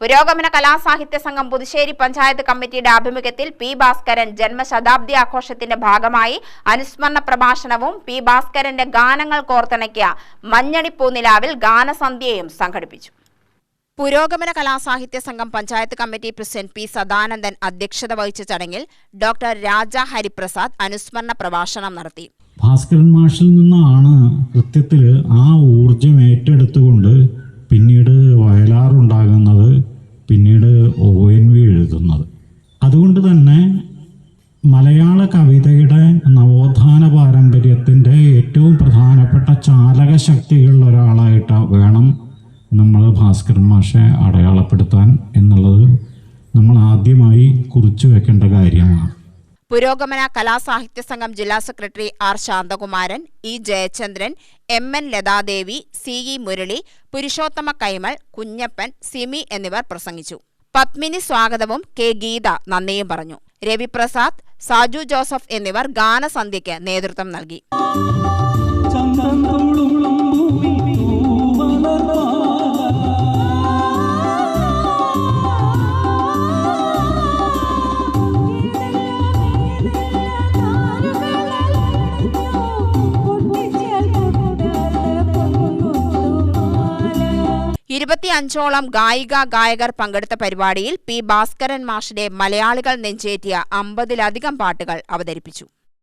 പുരോഗമന കലാസാഹിത്യ സംഘം പുതുശ്ശേരി പഞ്ചായത്ത് കമ്മിറ്റിയുടെ ആഭിമുഖ്യത്തിൽ പി ഭാസ്കരൻ ജന്മശതാബ്ദി ആഘോഷത്തിന്റെ ഭാഗമായി അനുസ്മരണ പ്രഭാഷണവും പി ഭാസ്കരന്റെ ഗാനങ്ങൾ കോർത്തിണക്കിയ മഞ്ഞണിപ്പൂനിലാവിൽ ഗാനസന്ധ്യയും സംഘടിപ്പിച്ചു. പുരോഗമന കലാസാഹിത്യ സംഘം panchayat committee president P Sadanandan അധ്യക്ഷത വഹിച്ച ചടങ്ങിൽ ഡോക്ടർ രാജ ഹരിപ്രസാദ് അനുസ്മരണ പ്രഭാഷണം നടത്തി. ഭാസ്കരൻ മാഷിൽ നിന്നാണ് കൃത്യത്തിൽ ആ ഊർജം ഏറ്റെടുത്തുകൊണ്ട് പിന്നീട് വയലാറുണ്ടാകുന്നത് പിന്നീട് ഒ എൻ വി എഴുതുന്നത് അതുകൊണ്ട് തന്നെ മലയാള കവിതയുടെ നവോത്ഥാന പാരമ്പര്യത്തിന്റെ ഏറ്റവും പ്രധാനപ്പെട്ട ചാലക ശക്തികളിൽ ഒരാളായിട്ട് വേണം നമ്മൾ ഭാസ്കരൻ മാഷെ അടയാളപ്പെടുത്താൻ എന്നുള്ളത് നമ്മൾ ആദ്യമായി കുറിച്ചു വെക്കേണ്ട കാര്യമാണ്. പുരോഗമന കലാസാഹിത്യ സംഘം ജില്ലാ secretary R Santhakumaran E Jayachandran M N Lathadevi C E Murali Purushothama Kaimal Kunjappan Simi എന്നിവർ പ്രസംഗിച്ചു. പത്മിനി സ്വാഗതവും കെ ഗീത നന്ദിയും പറഞ്ഞു. രവിപ്രസാദ് സാജു ജോസഫ് എന്നിവർ ഗാനസന്ധ്യയ്ക്ക് നേതൃത്വം നൽകി. ഇരുപത്തിയഞ്ചോളം ഗായിക ഗായകർ പങ്കെടുത്ത പരിപാടിയിൽ പി ഭാസ്കരൻ മാഷിന്റെ മലയാളികൾ നെഞ്ചേറ്റിയ അമ്പതിലധികം പാട്ടുകൾ അവതരിപ്പിച്ചു.